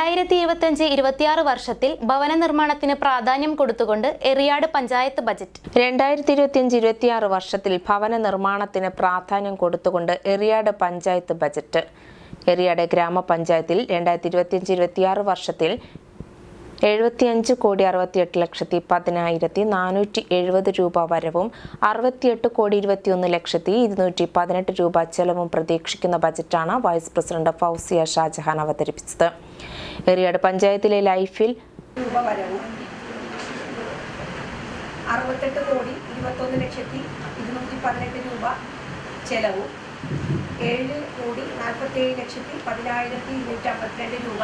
രണ്ടായിരത്തി ഇരുപത്തിയഞ്ച് ഇരുപത്തിയാറ് വർഷത്തിൽ ഭവന നിർമ്മാണത്തിന് പ്രാധാന്യം കൊടുത്തുകൊണ്ട് എറിയാട് പഞ്ചായത്ത് ബജറ്റ്. രണ്ടായിരത്തി ഇരുപത്തിയഞ്ച് ഇരുപത്തിയാറ് വർഷത്തിൽ ഭവന നിർമ്മാണത്തിന് പ്രാധാന്യം കൊടുത്തുകൊണ്ട് എറിയാട് പഞ്ചായത്ത് ബജറ്റ്. എറിയാട് ഗ്രാമപഞ്ചായത്തിൽ രണ്ടായിരത്തി ഇരുപത്തിയഞ്ച് ഇരുപത്തിയാറ് വർഷത്തിൽ എഴുപത്തിയഞ്ച് കോടി അറുപത്തിയെട്ട് ലക്ഷത്തി പതിനായിരത്തി നാനൂറ്റി എഴുപത് രൂപ വരവും അറുപത്തിയെട്ട് കോടി ഇരുപത്തിയൊന്ന് ലക്ഷത്തി ഇരുന്നൂറ്റി പതിനെട്ട് രൂപ ചെലവും പ്രതീക്ഷിക്കുന്ന ബജറ്റാണ് വൈസ് പ്രസിഡന്റ് ഫൗസിയ ഷാജഹാൻ അവതരിപ്പിച്ചത്. എറിയാട് പഞ്ചായത്തിലെ ലൈഫിൽ അറുപത്തെട്ട് കോടി ഇരുപത്തൊന്ന് ലക്ഷത്തി ഇരുന്നൂറ്റി പതിനെട്ട് രൂപ ചെലവും ഏഴ് കോടി നാൽപ്പത്തേഴ് ലക്ഷത്തി പതിനായിരത്തി ഇരുന്നൂറ്റി അമ്പത്തിരണ്ട് രൂപ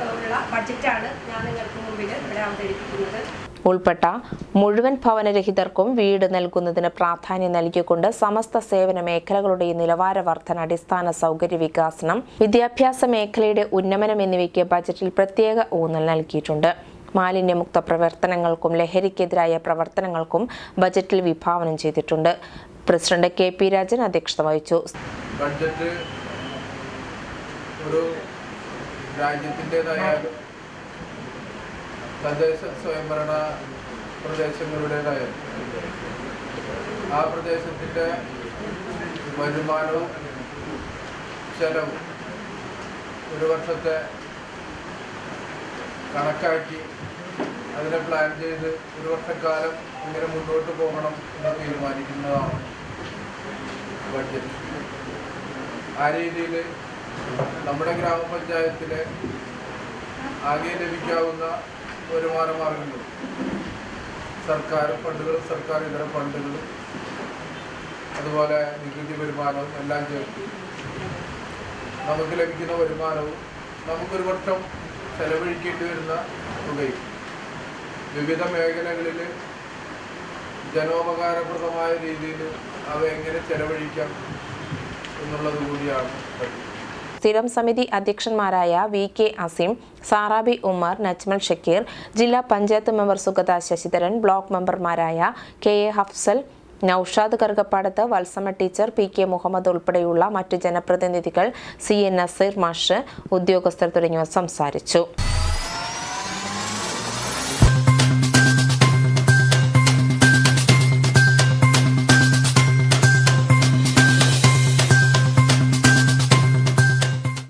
ഉള്ള ബഡ്ജറ്റാണ് ഞാൻ നിങ്ങൾക്ക് മുമ്പിൽ ഇവിടെ അവതരിപ്പിക്കുന്നത്. ഉൾപ്പെട്ട മുഴുവൻ ഭവനരഹിതർക്കും വീട് നൽകുന്നതിന് പ്രാധാന്യം നൽകിക്കൊണ്ട് സമസ്ത സേവന മേഖലകളുടെ നിലവാര വർധന അടിസ്ഥാന സൗകര്യ വികാസനം വിദ്യാഭ്യാസ മേഖലയുടെ ഉന്നമനം എന്നിവയ്ക്ക് ബജറ്റിൽ പ്രത്യേക ഊന്നൽ നൽകിയിട്ടുണ്ട്. മാലിന്യമുക്ത പ്രവർത്തനങ്ങൾക്കും ലഹരിക്കെതിരായ പ്രവർത്തനങ്ങൾക്കും ബജറ്റിൽ വിഭാവനം ചെയ്തിട്ടുണ്ട്. പ്രസിഡന്റ് കെ പി രാജൻ അധ്യക്ഷത വഹിച്ചു. ബഡ്ജറ്റ് ഒരു രാജ്യത്തിന്റെതായാലും തദ്ദേശ സ്വയംഭരണ പ്രദേശങ്ങളുടേതായാലും ആ പ്രദേശത്തിന്റെ വരുമാനവും ചെലവും ഒരു വർഷത്തെ കണക്കാക്കി അതിനെ പ്ലാൻ ചെയ്ത് ഒരു വർഷക്കാലം ഇങ്ങനെ മുന്നോട്ട് പോകണം എന്ന് തീരുമാനിക്കുന്നതാണ് ബഡ്ജറ്റ്. ആ രീതിയിൽ നമ്മുടെ ഗ്രാമപഞ്ചായത്തിലെ ആകെ ലഭിക്കാവുന്ന വരുമാന മാർഗങ്ങൾ. സർക്കാർ ഫണ്ടുകളും സർക്കാർ ഇതര ഫണ്ടുകളും അതുപോലെ നികുതി വരുമാനവും എല്ലാം ചേർത്ത് നമുക്ക് ലഭിക്കുന്ന വരുമാനവും നമുക്കൊരു വർഷം ചെലവഴിക്കേണ്ടി വരുന്ന തുകയും വിവിധ മേഖലകളിൽ ജനോപകാരപ്രദമായ രീതിയിൽ അവ എങ്ങനെ ചെലവഴിക്കാം എന്നുള്ളത് കൂടിയാണ് പഠിക്കുന്നത് സ്ഥിരം സമിതി അധ്യക്ഷന്മാരായ വി കെ അസീം സാറാബി ഉമർ നജ്മൽ ഷക്കീർ ജില്ലാ പഞ്ചായത്ത് മെമ്പർ സുഗത ശശിധരൻ ബ്ലോക്ക് മെമ്പർമാരായ K A Hafsal Naushad Karukappadath Valsamma teacher P K Muhammad ഉൾപ്പെടെയുള്ള മറ്റു ജനപ്രതിനിധികൾ സി എൻ നസീർ മാഷ് ഉദ്യോഗസ്ഥർ തുടങ്ങിയവർ സംസാരിച്ചു.